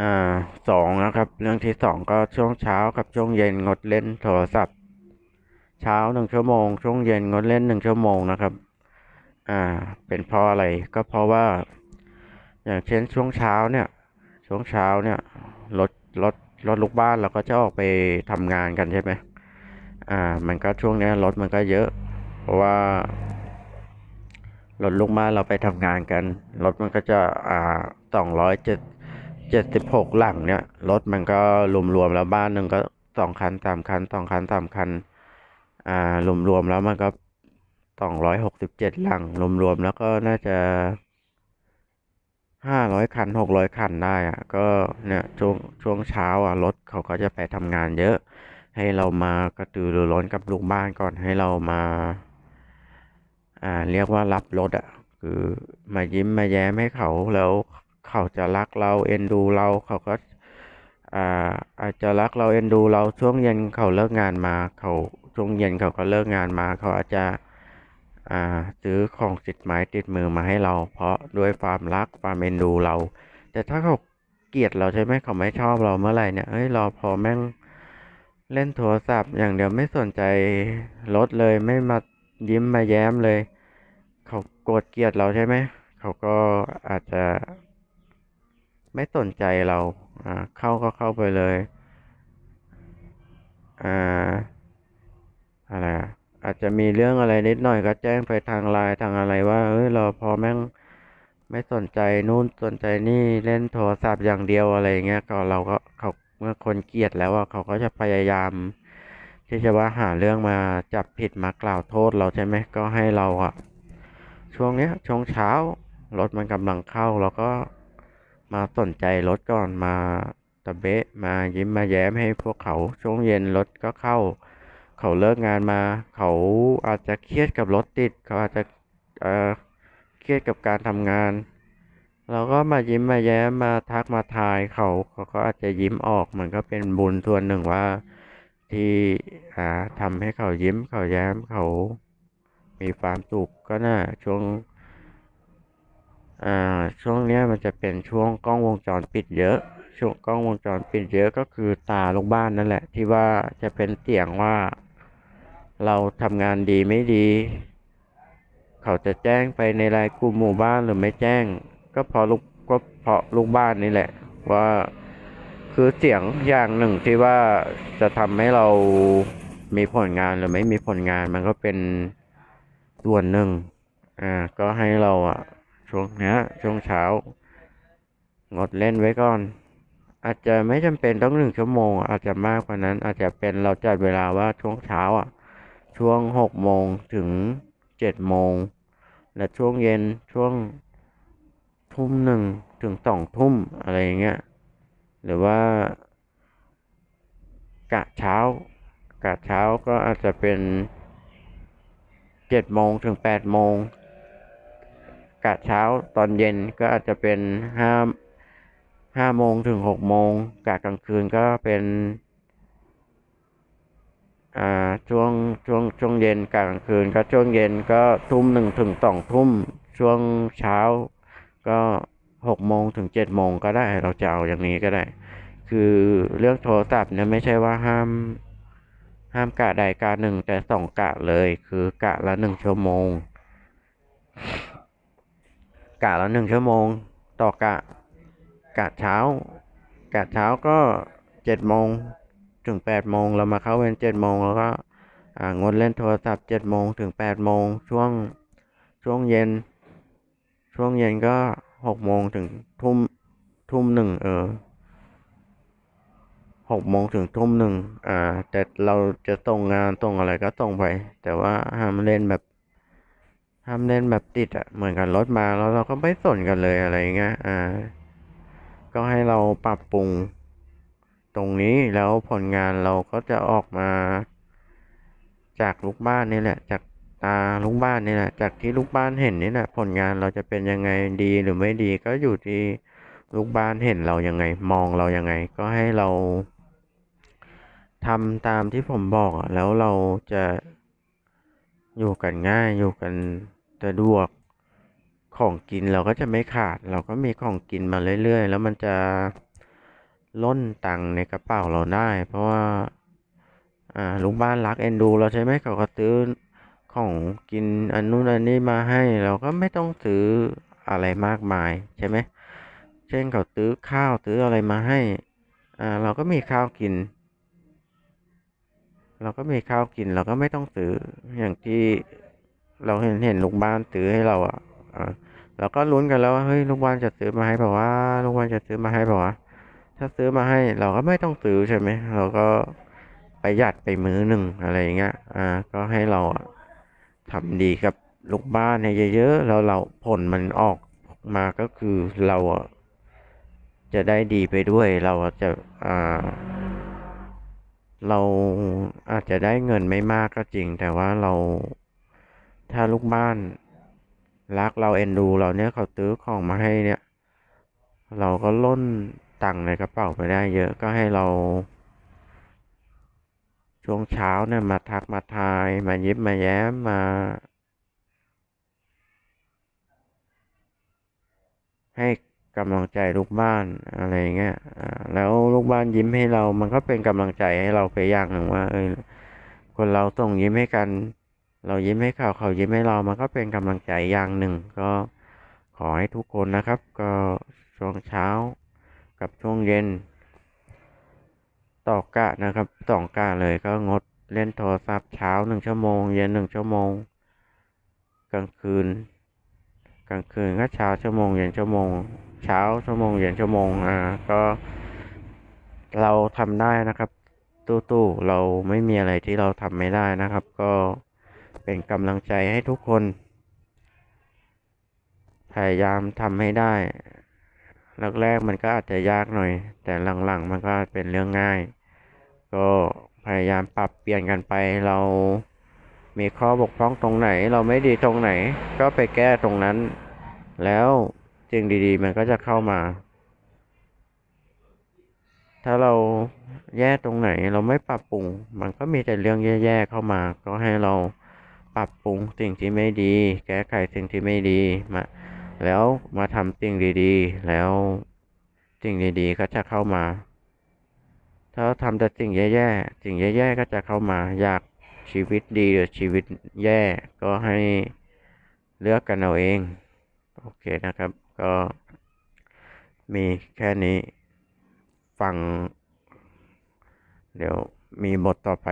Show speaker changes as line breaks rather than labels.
อ่าสองนะครับ เรื่องที่สองก็ช่วงเช้ากับช่วงเย็นงดเล่นโทรศัพท์ เช้าหนึ่งชั่วโมง ช่วงเย็นงดเล่นหนึ่งชั่วโมงนะครับ อ่า เป็นเพราะอะไรก็เพราะว่า อย่างเช่นช่วงเช้าเนี่ย ช่วงเช้าเนี่ยรถรถรถลูกบ้านเราก็จะออกไปทำงานกันใช่ไหมอ่า มันก็ช่วงเนี้ยรถมันก็เยอะ เพราะว่ารถลูกบ้านเราไปทำงานกันรถมันก็จะอ่าสองร้อยเจ็ด เจ็ดสิบหกหลังเนี่ยรถมันก็รวมๆแล้วบ้านหนึ่งก็สองคันสามคันสองคันสามคัน อ่ารวมๆแล้วมันก็สองร้อยหกสิบเจ็ดหลังรวมๆแล้วก็น่าจะห้าร้อยคันหกร้อยคันได้อะก็เนี่ยช่วงช่วงเช้าอะรถเขาก็จะไปทำงานเยอะ ให้เรามากระตือรือร้นกับลูกบ้านก่อนให้เรามา อ่า เรียกว่ารับรถอะ คือมายิ้มมาแย้มให้เขาแล้ว เขาจะรักเราเอ็นดูเราเขาก็อาอาจจะรักเราเอ็นดูเราช่วงเย็นเขาเลิกงานมา เขาช่วงเย็นเขาก็เลิกงานมา เขาอาจจะซื้อของติดไม้ติดมือมาให้เรา เพราะด้วยความรักความเอ็นดูเรา แต่ถ้าเขาเกลียดเราใช่ไหมเขาไม่ชอบเราเมื่อไหร่เนี่ยเอ้ยรอพอแม่งเล่นโทรศัพท์ อย่างเดียวไม่สนใจรถเลยไม่มายิ้มมาแย้มเลย เขาโกรธเกลียดเราใช่ไหมเขาก็อาจจะ ใจเราเข้าก็เข้าไปเลยอ่าอะไรอาจจะมีเรื่องอะไรนิดหน่อยก็แจ้งไปทางไลน์ทางอะไรว่าเอ้ยเรอพอแม่งไม่สนใจนู่นสนใจนี่เล่นโทรศัพท์อย่างเดียวอะไรเงี้ยก็เราก็เขาเมื่อคนเกลียดแล้วอะเขาก็จะพยายาม ที่จะว่าหาเรื่องมาจับผิดมากล่าวโทษเราใช่ไหมก็ให้เราอะช่วงเนี้ยช่วงเช้ารถมันกำลังเข้าเราก็ มาสนใจรถก่อนมาตะเบะมายิ้มมาแย้มให้พวกเขาช่วงเย็นรถก็เข้า เขาเลิกงานมา เขาอาจจะเครียดกับรถติด เขาอาจจะเเครียดกับการทำงาน เราก็มายิ้มมาแย้มมาทักมาทายเขาเขาก็อาจจะยิ้มออกมันก็เป็นบุญส่วนหนึ่งว่า ที่อ่าทำให้เขายิ้มเขาแย้มเขามีความสุขก็น่าช่วง ช่วงเนี้ยมันจะเป็นช่วงกล้องวงจรปิดเยอะ ช่วงกล้องวงจรปิดเยอะก็คือตาลูกบ้านนั่นแหละ ที่ว่าจะเป็นเสียงว่า เราทำงานดีไม่ดี เขาจะแจ้งไปในรายกลุ่มหมู่บ้านหรือไม่แจ้ง ก็เพราะลูกก็เพราะลูกบ้านนี่แหละ ว่าคือเสียงอย่างหนึ่งที่ว่าจะทำให้เรามีผลงานหรือไม่มีผลงานมันก็เป็นส่วนหนึ่งอ่าก็ให้เราอะ ช่วงเนี้ยช่วงเช้างดเล่นไว้ก่อน อาจจะไม่จำเป็นต้องหนึ่งชั่วโมง อาจจะมากกว่านั้น อาจจะเป็นเราจัดเวลาว่าช่วงเช้าอะ ช่วงหกโมงถึงเจ็ดโมง และช่วงเย็นช่วงทุ่มหนึ่งถึงสองทุ่มอะไรอย่างเงี้ย หรือว่ากะเช้ากะเช้าก็อาจจะเป็นเจ็ดโมงถึงแปดโมง กะเช้าตอนเย็นก็อาจจะเป็นห้าห้าโมงถึงหกโมงกะกลางคืนก็เป็นอ่าช่วงช่วงช่วงเย็นกะกลางคืนก็ช่วงเย็นก็ทุ่มหนึ่งถึงสองทุ่มช่วงเช้า ก็หกโมงถึงเจ็ดโมงก็ได้เราจะเอาอย่างนี้ก็ได้ คือเรื่องโทรศัพท์เนี่ยไม่ใช่ว่าห้าม ห้ามกะใดกะหนึ่งแต่สองกะเลยคือกะละหนึ่งชั่วโมง กะละหนึ่งชั่วโมง ต่อกะ กะเช้า กะเช้าก็เจ็ดโมงถึงแปดโมงเรามาเข้าเวรเจ็ดโมงแล้วก็อ่างดเล่นโทรศัพท์เจ็ดโมงถึงแปดโมงช่วงช่วงเย็น ช่วงเย็นก็หกโมงถึงทุ่มทุ่มหนึ่งเออหกโมงถึงทุ่มหนึ่งอ่า แต่เราจะส่งงานส่งอะไรก็ส่งไป แต่ว่าห้ามเล่นแบบ ห้ามเล่นแบบติดอะเหมือนกันรถมาแล้วเราก็ไม่สนกันเลยอะไรเงี้ยอ่า ก็ให้เราปรับปรุง ตรงนี้แล้วผลงานเราก็จะออกมา จากลูกบ้านนี่แหละ จากตาลูกบ้านนี่แหละ จากที่ลูกบ้านเห็นนี่แหละ ผลงานเราจะเป็นยังไงดีหรือไม่ดีก็อยู่ที่ลูกบ้านเห็นเรายังไง มองเรายังไง ก็ให้เราทำตามที่ผมบอกอะแล้วเราจะอยู่กันง่ายอยู่กัน สะดวกของกินเราก็จะไม่ขาด เราก็มีของกินมาเรื่อย ๆ แล้วมันจะล้นตังในกระเป๋าเราได้ เพราะว่าอ่าลูกบ้านรักเอ็นดู เราใช่ไหมเขาก็ซื้อของกินอันนู้นอันนี้มาให้ เราก็ไม่ต้องซื้ออะไรมากมายใช่ไหมเช่นเขาซื้อข้าวซื้ออะไรมาให้อ่าเราก็มีข้าวกิน เราก็มีข้าวกินเราก็ไม่ต้องซื้ออย่างที่ เราเห็นเห็นลูกบ้านซื้อให้เราอะอ่าเราก็ลุ้นกันแล้วว่าเฮ้ยลูกบ้านจะซื้อมาให้เปล่าวะลูกบ้านจะซื้อมาให้เปล่าวะถ้าซื้อมาให้เราก็ไม่ต้องซื้อใช่ไหมเราก็ประหยัดไปมื้อหนึ่งอะไรอย่างเงี้ยอ่าก็ให้เราอะทำดีกับลูกบ้านให้เยอะๆแล้วเราผลมันออกมาก็คือเราจะได้ดีไปด้วย เราจะอ่าเราอาจจะได้เงินไม่มากก็จริง แต่ว่าเรา ถ้าลูกบ้าน รักเราเอ็นดูเราเนี่ยเขาซื้อของมาให้เนี่ย เราก็ล้นตังค์ในกระเป๋าไปได้เยอะก็ให้เรา ช่วงเช้าเนี่ยมาทักมาทาย มายิ้มมาแย้มมา ให้กำลังใจลูกบ้านอะไรเงี้ยแล้วลูกบ้านยิ้มให้เรา มันก็เป็นกำลังใจให้เราไปอย่างหนึ่งว่า เออคนเราส่งยิ้มให้กัน เรายิ้มให้เขาเขายิ้มให้เรามันก็เป็นกำลังใจอย่างหนึ่ง ก็ขอให้ทุกคนนะครับ ก็ช่วงเช้ากับช่วงเย็นต่อกะนะครับสองกะเลยก็งดเล่นโทรศัพท์เช้าหนึ่งชั่วโมง เย็นหนึ่งชั่วโมง กลางคืน กลางคืนก็เช้าชั่วโมง เย็นชั่วโมง เช้าชั่วโมง เย็นชั่วโมงอ่าก็ เราทำได้นะครับ ตู้ๆเราไม่มีอะไรที่เราทำไม่ได้นะครับ ก็ เป็นกำลังใจให้ทุกคน พยายามทำให้ได้แรกๆมันก็อาจจะยากหน่อย แต่หลังๆมันก็เป็นเรื่องง่าย ก็พยายามปรับเปลี่ยนกันไปเรามีข้อบกพร่องตรงไหน เราไม่ดีตรงไหน ก็ไปแก้ตรงนั้น แล้วสิ่งดีๆ มันก็จะเข้ามา ถ้าเราแย่ตรงไหนเราไม่ปรับปรุง มันก็มีแต่เรื่องแย่ๆเข้ามา ก็ให้เรา ปรับปรุงสิ่งที่ไม่ดี แก้ไขสิ่งที่ไม่ดีมา แล้วมาทำสิ่งดีๆ แล้วสิ่งดีๆก็จะเข้ามา ถ้าทำแต่สิ่งแย่ๆสิ่งแย่ๆก็จะเข้ามา อยากชีวิตดีหรือชีวิตแย่ก็ให้เลือกกันเอาเอง โอเคนะครับ ก็มีแค่นี้ ฟัง เดี๋ยวมีบทต่อไป